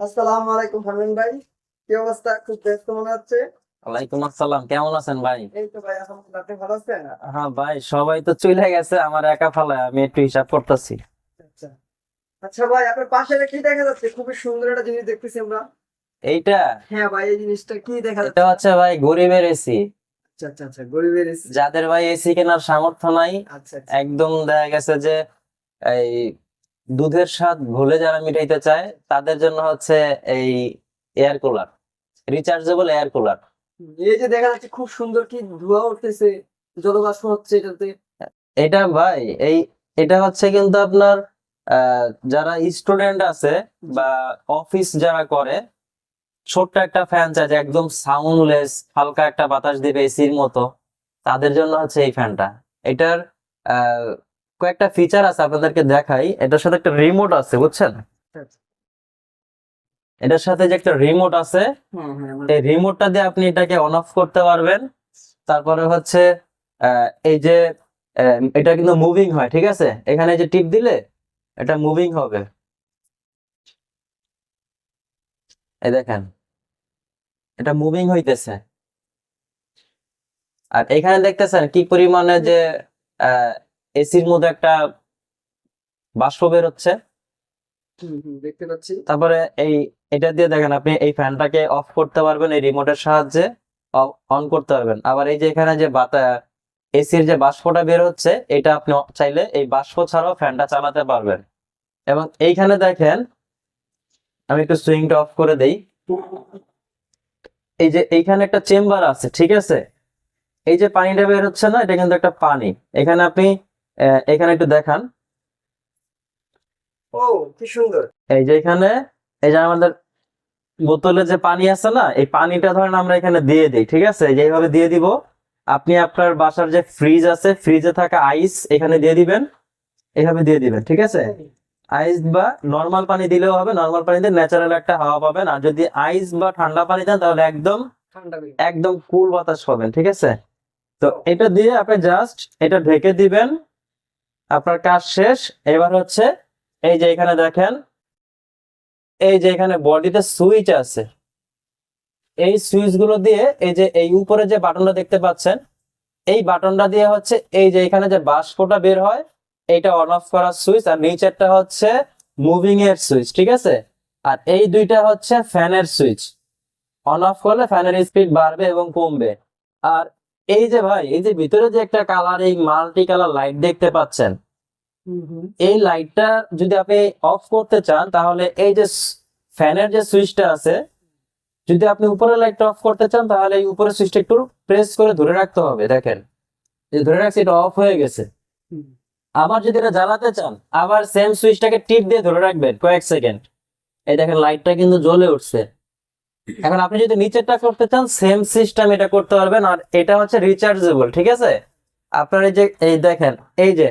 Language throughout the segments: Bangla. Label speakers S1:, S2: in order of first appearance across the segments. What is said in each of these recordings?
S1: আসসালামু আলাইকুম ফারমিন ভাই। কি অবস্থা? খুব ব্যস্ত মনে হচ্ছে।
S2: ওয়ালাইকুম আসসালাম। কেমন আছেন ভাই?
S1: এই তো ভাই আলহামদুলিল্লাহ। আপনি ভালো আছেন?
S2: হ্যাঁ ভাই সবাই তো চলে গেছে আমার একা ফালায় আমি একটু হিসাব করতেছি।
S1: আচ্ছা। আচ্ছা ভাই আপনার পাশে কি দেখা যাচ্ছে? খুবই সুন্দর একটা জিনিস দেখতেছি আমরা।
S2: এইটা?
S1: হ্যাঁ ভাই এই জিনিসটা কি দেখা
S2: এটা হচ্ছে ভাই গরিবের এসি।
S1: আচ্ছা আচ্ছা আচ্ছা গরিবের এসি।
S2: যাদের ভাই এসি কেনার সামর্থ্য নাই
S1: আচ্ছা আচ্ছা।
S2: একদম দেখা গেছে যে এই দুধের স্বাদ ভুলে যারা মিটাইতে চায় তাদের জন্য হচ্ছে এই air cooler rechargeable air cooler
S1: এই যে দেখা যাচ্ছে খুব সুন্দর কি ধোঁয়া উঠতেছে জলবাষ্প হচ্ছে এটাতে।
S2: এটা ভাই এই এটা হচ্ছে কিন্তু আপনার আহ, যারা স্টুডেন্ট আছে বা অফিস যারা করে ছোট্ট একটা ফ্যান চাই যে একদম সাউন্ডলেস হালকা একটা বাতাস দিবে এসির মতো তাদের জন্য হচ্ছে এই ফ্যানটা এটার আহ, কয়েকটা ফিচার আছে আপনাদেরকে দেখাই। এটার সাথে একটা রিমোট আছে বুঝছেন। এটার সাথে যে একটা রিমোট আছে এই রিমোটটা দিয়ে আপনি এটাকে অন অফ করতে পারবেন। তারপরে হচ্ছে এই যে এটা কিন্তু মুভিং হয় ঠিক আছে? এখানে যে টিপ দিলে এটা মুভিং হবে। এই দেখেন এটা মুভিং হইতেছে। আর এখানে দেখতেছেন কি পরিমাণে যে এসির মধ্যে একটা বাষ্প বের হচ্ছে।
S1: দেখতে পাচ্ছি।
S2: তারপরে এই এটা দিয়ে দেখেন আপনি এই ফ্যানটাকে অফ করতে পারবেন এই রিমোটের সাহায্যে অন করতে পারবেন। আবার এই যে এখানে যে বাতা এসির যে বাষ্পটা বের হচ্ছে এটা আপনি চাইলে এই বাষ্প ছাড়াও ফ্যানটা চালাতে পারবেন। এবং এইখানে দেখেন আমি একটু সুইংটা অফ করে দেই। এই যে এইখানে একটা চেম্বার আছে ঠিক আছে? এই যে পানিটা বের হচ্ছে না এটা কিন্তু একটা পানি। এখানে আপনি এখানে একটু দেখান।
S1: ও কি সুন্দর।
S2: এই যে এখানে এই যে আমাদের বোতলে যে পানি আছে না এই পানিটা ধরেন আমরা এখানে দিয়ে দিই ঠিক আছে? এই যে এইভাবে দিয়ে দিব। আপনি আপনার বাসার যে ফ্রিজ আছে ফ্রিজে থাকা আইস এখানে দিয়ে দিবেন। এইভাবে দিয়ে দিবেন ঠিক আছে? আইস বা নর্মাল পানি দিলেও হবে নর্মাল পানিতে ন্যাচারাল একটা হাওয়া পাবেন। আর যদি আইস বা ঠান্ডা পানি দেন তাহলে একদম
S1: ঠান্ডা
S2: একদম কুল বাতাস পাবেন ঠিক আছে? তো এটা দিয়ে আপনি জাস্ট এটা ঢেকে দিবেন। আপনার কাজ শেষ। এবার হচ্ছে এই যে এখানে দেখেন, এই যে এখানে বডিতে সুইচ আছে। এই সুইচগুলো দিয়ে এই যে এই উপরে যে বাটনটা দেখতে পাচ্ছেন, এই বাটনটা দিয়ে হচ্ছে এই যে এখানে যে বাষ্পটা বের হয়, এইটা অন অফ করার সুইচ আর নিচেরটা হচ্ছে মুভিং এর সুইচ, ঠিক আছে? আর এই দুইটা হচ্ছে ফ্যানের সুইচ। অন অফ করলে ফ্যানের স্পিড বাড়বে এবং কমবে। আর এই যে ভাই, এই যে ভিতরে যে একটা কালার মাল্টি কালার লাইট দেখতে পাচ্ছেন। এই লাইটটা যদি আপনি অফ করতে চান তাহলে এই যে ফ্যানের যে সুইচটা আছে যদি আপনি উপরের লাইটটা অফ করতে চান তাহলে এই উপরের সুইচটা একটু প্রেস করে ধরে রাখতে হবে দেখেন। এই ধরে রাখছি এটা অফ হয়ে গেছে। আবার যদি এটা জ্বালাতে চান আবার সেম সুইচটাকে টিপ দিয়ে ধরে রাখবেন কয়েক সেকেন্ড এই দেখেন লাইটটা কিন্তু জ্বলে উঠছে। এখন আপনি যদি নিচেরটা করতে চান সেম সিস্টেম এটা করতে পারবেন আর এটা হচ্ছে রিচার্জেবল ঠিক আছে? আপনার এই যে এই দেখেন এই যে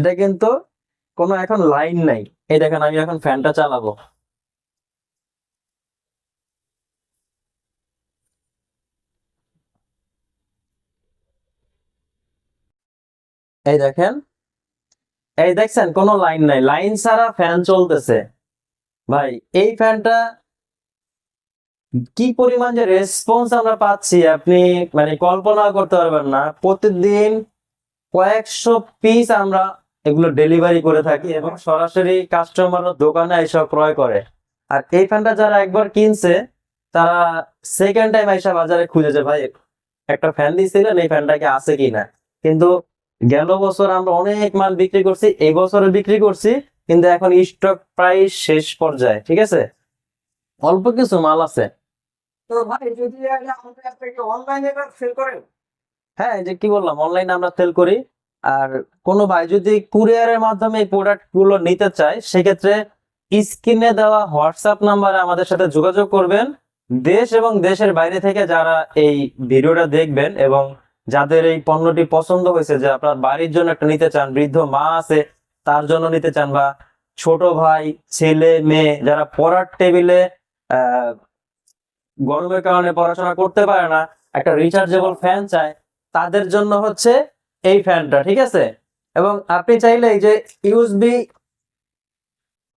S2: এটা কিন্তু কোনো এখন লাইন নাই। এই দেখেন, আমি এখন ফ্যানটা চালাবো। এই দেখেন, এই দেখছেন, কোনো লাইন নাই। লাইন ছাড়া ফ্যান চলতেছে। ভাই, এই ফ্যানটা কি পরিমাণ যে রেসপন্স আমরা পাচ্ছি, আপনি মানে কল্পনা করতে পারবেন না। প্রতিদিন কয়েকশো পিস আমরা এগুলো ডেলিভারি করে থাকি এবং সরাসরি কাস্টমার দোকানে এসব ক্রয় করে। আর এই ফ্যানটা যারা একবার কিনছে তারা সেকেন্ড টাইম এসে বাজারে খুঁজেছে ভাই একটা ফ্যান দিয়েছিলেন এই ফ্যানটাকে আছে কিনা কিন্তু গেল বছর আমরা অনেক মাল বিক্রি করছি এই বছরে বিক্রি করছি কিন্তু এখন স্টক প্রায় শেষ পর্যায়ে ঠিক আছে? অল্প কিছু মাল আছে।
S1: তো ভাই যদি আগে আমাদের কাছ থেকে অনলাইনে সেল করেন?
S2: হ্যাঁ যে কি বললাম অনলাইনে আমরা সেল করি। আর কোনো ভাই যদি কুরিয়ারের মাধ্যমে এই প্রোডাক্টগুলো নিতে চায়, সেক্ষেত্রে স্ক্রিনে দেওয়া হোয়াটসঅ্যাপ নাম্বারে আমাদের সাথে যোগাযোগ করবেন। দেশ এবং দেশের বাইরে থেকে যারা এই ভিডিওটা দেখবেন এবং যাদের এই পণ্যটি পছন্দ হয়েছে, যে আপনার বাড়ির জন্য একটা নিতে চান, বৃদ্ধ মা আছে, তার জন্য নিতে চান বা ছোট ভাই, ছেলে, মেয়ে যারা পড়ার টেবিলে গরমের কারণে পড়াশোনা করতে পারে না, একটা রিচার্জেবল ফ্যান চায়, তাদের জন্য হচ্ছে এই ফ্যানটা ঠিক আছে? এবং আপনি চাইলে এই যে ইউএসবি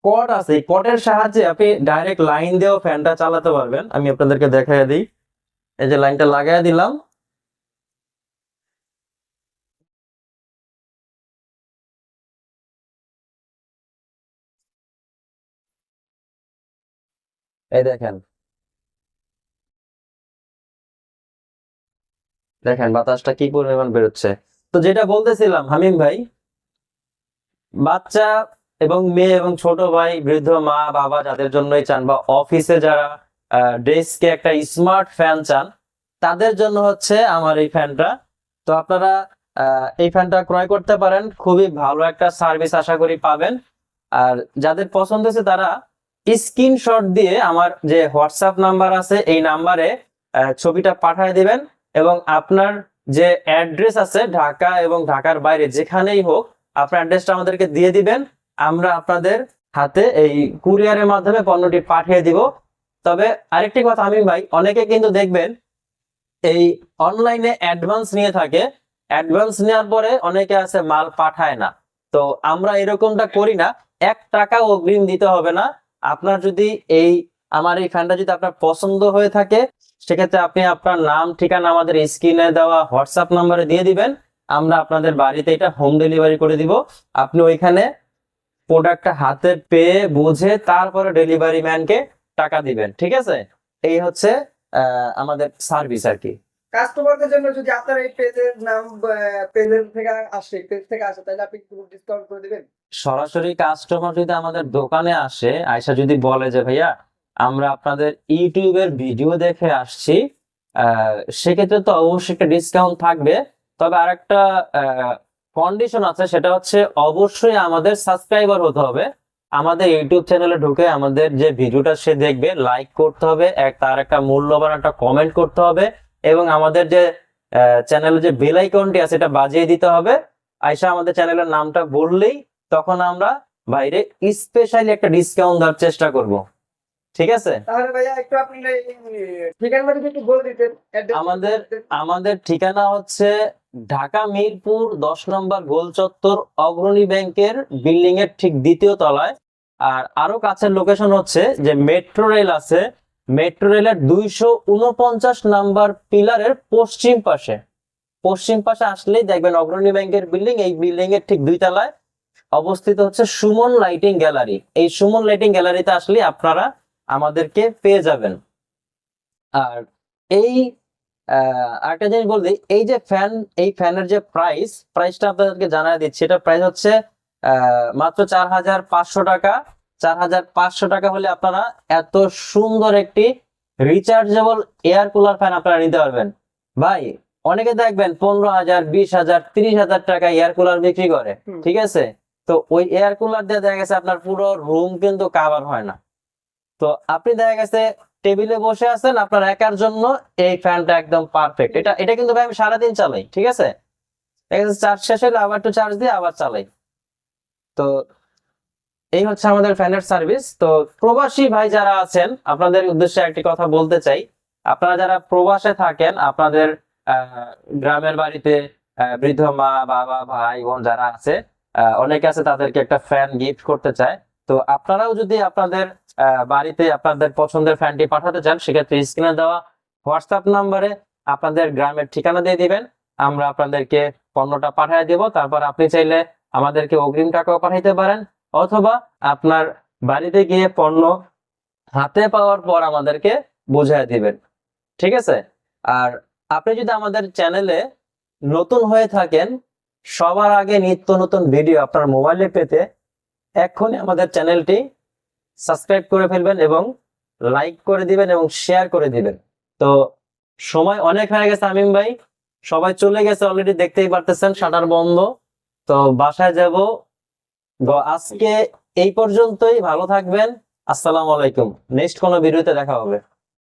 S2: কট আছে, এই কটের সাহায্যে আপনি ডাইরেক্ট লাইন দিয়েও ফ্যানটা চালাতে পারবেন। আমি আপনাদেরকে দেখাই দিই। এই যে লাইনটা লাগাই দিলাম। এই দেখেন। দেখেন বাতাসটা কি পরিমাণ বেরোচ্ছে। তো যেটা বলতেছিলাম, হামিম ভাই, বাচ্চা এবং মেয়ে এবং ছোট ভাই, বৃদ্ধ মা, বাবা যাদের জন্যই চান বা অফিসে যারা ডেস্কে একটা স্মার্ট ফ্যান চান, তাদের জন্য হচ্ছে আমার এই ফ্যানটা। তো আপনারা এই ফ্যানটা ক্রয় করতে পারেন, খুবই ভালো একটা সার্ভিস আশা করি পাবেন। আর যাদের পছন্দ হয়েছে তারা স্ক্রিনশট দিয়ে আমার যে হোয়াটসঅ্যাপ নাম্বার আছে, এই নাম্বারে ছবিটা পাঠিয়ে দিবেন এবং আপনার যে অ্যাড্রেস আছে ঢাকা এবং ঢাকার বাইরে যেখানেই হোক, আপনার অ্যাড্রেসটা আমাদেরকে দিয়ে দিবেন। আমরা আপনাদের হাতে এই কুরিয়ারের মাধ্যমে পণ্যটি পাঠিয়ে দিব। তবে আরেকটি কথা আমি ভাই, অনেকে কিন্তু দেখবেন এই অনলাইনে অ্যাডভান্স নিয়ে থাকে। অ্যাডভান্স নেওয়ার পরে অনেকে আছে মাল পাঠায় না। তো আমরা এরকমটা করি না। এক টাকা অগ্রিম দিতে হবে না। আপনার যদি এই, আমার এই ফ্যানটা যদি আপনার পছন্দ হয়ে থাকে সেক্ষেত্রে আপনি আপনার নাম ঠিকানা আমাদের স্ক্রিনে দেওয়া হোয়াটসঅ্যাপ নাম্বারে দিয়ে দিবেন। আমরা আপনাদের বাড়িতে এটা হোম ডেলিভারি করে দিব। আপনি ওইখানে প্রোডাক্টটা হাতে পেয়ে বুঝে তারপরে ডেলিভারি ম্যানকে টাকা দিবেন ঠিক আছে? এই হচ্ছে আমাদের সার্ভিস আর কি।
S1: কাস্টমারদের জন্য যদি আপনার এই পেজের নাম পেজের থেকে আসে পেজ থেকে আসে তাহলে আপনি ডিসকাউন্ট করে দিবেন।
S2: সরাসরি কাস্টমার যদি আমাদের দোকানে আসে আয়সা যদি বলে যে ভাইয়া আমরা আপনাদের ইউটিউবের ভিডিও দেখে আসছি। সেক্ষেত্রে তো অবশ্যই একটা ডিসকাউন্ট থাকবে। তবে আরেকটা কন্ডিশন আছে, সেটা হচ্ছে অবশ্যই আমাদের সাবস্ক্রাইবার হতে হবে। আমাদের ইউটিউব চ্যানেলে ঢুকে আমাদের যে ভিডিওটা সে দেখবে লাইক করতে হবে, এক তার একটা মূল্যবান একটা কমেন্ট করতে হবে এবং আমাদের যে চ্যানেলের যে বেল আইকনটি আছে এটা বাজিয়ে দিতে হবে। আয়সা আমাদের চ্যানেলের নামটা বললেই তখন আমরা বাইরে স্পেশালি একটা ডিসকাউন্ট দেওয়ার চেষ্টা করব। ঠিক আছে?
S1: তাহলে ভাইয়া একটু আপনি ঠিকানাটা একটু বলে দিতেন
S2: আমাদের আমাদের ঠিকানা হচ্ছে ঢাকা মিরপুর দশ নম্বর গোল চত্বর অগ্রণী ব্যাংকের বিল্ডিং এর ঠিক দ্বিতীয় তলায়। আর আরও কাছের লোকেশন হচ্ছে যে মেট্রো রেল আছে মেট্রো রেলের দুইশো উনপঞ্চাশ নাম্বার পিলারের পশ্চিম পাশে। পশ্চিম পাশে আসলেই দেখবেন অগ্রণী ব্যাংকের বিল্ডিং এই বিল্ডিং এর ঠিক দুই তলায় অবস্থিত হচ্ছে সুমন লাইটিং গ্যালারি। এই সুমন লাইটিং গ্যালারিতে আসলে আপনারা আমাদেরকে পেয়ে যাবেন। আর এই আরেকটা জিনিস বলতে এই যে ফ্যান এই ফ্যানের যে প্রাইস প্রাইসটা আপনাদেরকে জানাই দিচ্ছি। এটা প্রাইস হচ্ছে মাত্র চার হাজার পাঁচশো টাকা। চার হাজার পাঁচশো টাকা হলে আপনারা এত সুন্দর একটি রিচার্জেবল এয়ার কুলার ফ্যান আপনারা নিতে পারবেন। ভাই অনেকে দেখবেন পনেরো হাজার বিশ হাজার তিরিশ হাজার টাকা এয়ার কুলার বিক্রি করে। ঠিক আছে? তো ওই এয়ার কুলার দিয়ে দেখা গেছে আপনার পুরো রুম কিন্তু কাভার হয় না। তো আপনি দেখা গেছে টেবিলে বসে আছেন, আপনার একার জন্য এই ফ্যানটা একদম পারফেক্ট এটা এটা কিন্তু ভাই আমি সারাদিন চালাই, ঠিক আছে? চার্জ শেষ হলে আবার একটু চার্জ দিয়ে আবার চালাই। তো এই হচ্ছে আমাদের ফ্যানের সার্ভিস। তো প্রবাসী ভাই যারা আছেন, আপনাদের উদ্দেশ্যে একটি কথা বলতে চাই। আপনারা যারা প্রবাসে থাকেন, আপনাদের গ্রামের বাড়িতে বৃদ্ধ মা, বাবা, ভাই, বোন যারা আছে অনেকে আছে তাদেরকে একটা ফ্যান গিফট করতে চায়। তো আপনারাও যদি আপনাদের বাড়িতে আপনাদের পছন্দের ফ্যানটি পাঠাতে চান, সেক্ষেত্রে স্ক্রিনে দেওয়া হোয়াটসঅ্যাপ নাম্বারে আপনাদের গ্রামের ঠিকানা দিয়ে দিবেন। আমরা আপনাদেরকে পণ্যটা পাঠিয়ে দেব। তারপর আপনি চাইলে আমাদেরকে অগ্রিম টাকাও পাঠাইতে পারেন। অথবা আপনার বাড়িতে গিয়ে পণ্য হাতে পাওয়ার পর আমাদেরকে বুঝিয়ে দিবেন। ঠিক আছে? আর আপনি যদি আমাদের চ্যানেলে নতুন হয়ে থাকেন, সবার আগে নিত্য নতুন ভিডিও আপনার মোবাইলে পেতে এক্ষুনি আমাদের চ্যানেলটি সাবস্ক্রাইব করে ফেলবেন এবং লাইক করে দিবেন এবং শেয়ার করে দিবেন। তো সময় অনেক হয়ে গেছে আমিম ভাই। সবাই চলে গেছে অলরেডি দেখতেই পারতেছেন, শাটার বন্ধ। তো বাসায় যাব। আজকে এই পর্যন্তই, ভালো থাকবেন। আসসালামু আলাইকুম। নেক্সট কোনো ভিডিওতে দেখা হবে।